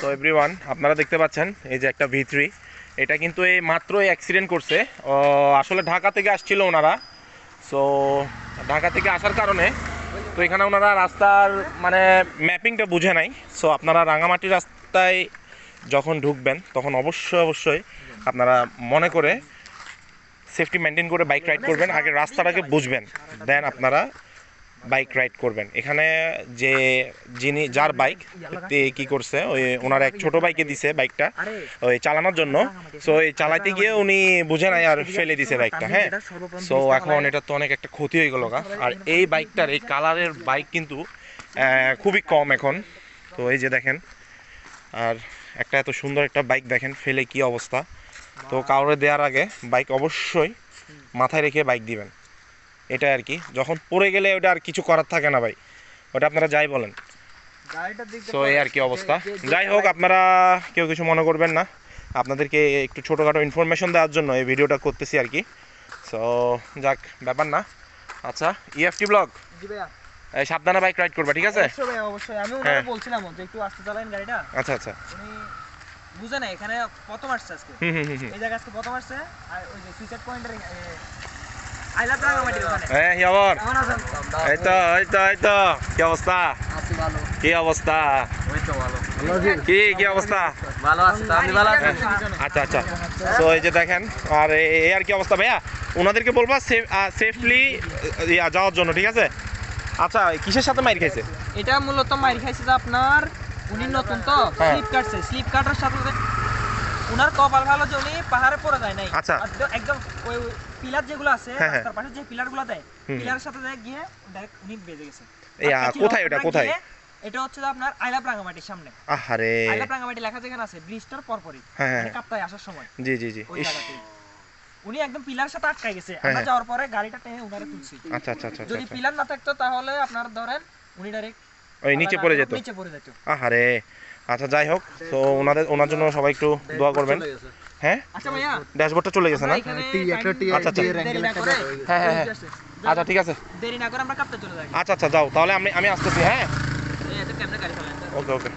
তো এভরিওয়ান আপনারা দেখতে পাচ্ছেন এই যে একটা ভি থ্রি এটা কিন্তু এই মাত্র অ্যাক্সিডেন্ট করছে। আসলে ঢাকা থেকে আসছিল ওনারা। সো ঢাকা থেকে আসার কারণে তো এখানে ওনারা রাস্তার মানে ম্যাপিংটা বুঝে নাই। সো আপনারা রাঙামাটি রাস্তায় যখন ঢুকবেন, তখন অবশ্যই অবশ্যই আপনারা মনে করে সেফটি মেনটেন করে বাইক রাইড করবেন। আগে রাস্তাটাকে বুঝবেন। দেন আপনারা বাইক রাইড করবেন। এখানে যে যিনি, যার বাইক তে কি করছে, ওই ওনার এক ছোট বাইকে দিছে বাইকটা, ওই চালানোর জন্য। সো এই চালাইতে গিয়ে উনি বুঝে নাই আর ফেলে দিছে বাইকটা হ্যাঁ? সো এখন এটা তো অনেক একটা ক্ষতি হয়ে গেল। আর এই বাইকটার, এই কালারের বাইক কিন্তু খুবই কম এখন। তো এই যে দেখেন, আর একটা এত সুন্দর একটা বাইক দেখেন, ফেলে কি অবস্থা। তো কাউরে দেওয়ার আগে বাইক অবশ্যই মাথায় রেখে বাইক দিবেন। এটা আর কি। যখন পড়ে গেলে ওটা আর কিছু করার থাকে না ভাই। ওটা আপনারা যাই বলেন। সো এই আর কি অবস্থা? যাই হোক আপনারা কেউ কিছু মনে করবেন না। আপনাদেরকে একটু ছোটোখাটো ইনফরমেশন দেওয়ার জন্য এই ভিডিওটা করতেছি আর কি। সো যাক ব্যাপার না। আচ্ছা ইএফটি ব্লগ এই সাবধানে বাইক রাইড করবে ঠিক আছে? অবশ্যই আমি হ্যাঁ। ওনাকে বলছিলাম যে একটু আস্তে চালাইন গাড়িটা। আচ্ছা আচ্ছা। বুঝে না এখানে প্রথম আসছে আজকে। হুম হুম হুম হুম। এই জায়গা আজকে প্রথম আসছে আর ওই যে সুইসাইড পয়েন্টের আইলা রাঙামাটির ওখানে এই হিয়াবর কেমন আছেন? এই তো এই তো এই তো। কি অবস্থা? কি অবস্থা? ওই তো ভালো। কি কি অবস্থা? ভালো আছে। তো আপনি ভালো আছেন? আচ্ছা আচ্ছা। তো এই যে দেখেন আর এই আর কি অবস্থা? ভাইয়া ওনাদেরকে বলবা সেফলি যাওয়ার জন্য ঠিক আছে? আচ্ছা কিসের সাথে মাইর খাইছে? এটা মূলত মাইর খাইছে যে আপনার উনি নতুন তো হ্যাঁ। স্লিপ কাটছে। স্লিপ কাটার সাথে উনার কপাল ভালো যে উনি পাহাড়ে পড়ে যায় নাই। আচ্ছা। একদম- পিলার যেগুলো আছে হ্যাঁ, হ্যাঁ। রাস্তার পাশে যে পিলারগুলো দেয় পিলারের সাথে যায় গিয়ে ডাইরেক্ট উনি বেজে গেছে। কোথায় ওটা, কোথায়? এটা হচ্ছে আপনার রাঙামাটির সামনে। আহারে। রাঙামাটি লেখা যেখানে আছে ব্রিজটার পরপরই হ্যাঁ। মানে কাপ্তায় আসার সময়। জি জি জি। ওই উনি একদম পিলার সাথে আটকাই গেছে। আমরা। যাওয়ার পরে গাড়িটা টেনে উনারে তুলছি। আচ্ছা আচ্ছা আচ্ছা যদি আচ্ছা। পিলার না থাকতো তাহলে আপনার ধরেন উনি ডাইরেক্ট ওই নিচে পড়ে যেত। নিচে পড়ে যেত। আহারে। আচ্ছা যাই হোক। তো ওনাদের ওনার জন্য সবাই একটু দোয়া করবেন। হ্যাঁ আচ্ছা ভাইয়া। ড্যাশবোর্ডটা চলে গেছে না? আমরা এখানে time আচ্ছা, আচ্ছা। দেরি না করে। হ্যাঁ, হ্যাঁ, হ্যাঁ। আচ্ছা ঠিক আছে। দেরি না করে আমরা কাপ্তে চলে যাই। আচ্ছা আচ্ছা যাও। তাহলে আমি আমি আসতেছি হ্যাঁ? এই এত কেমনে গাড়ি চালায়। ওকে ওকে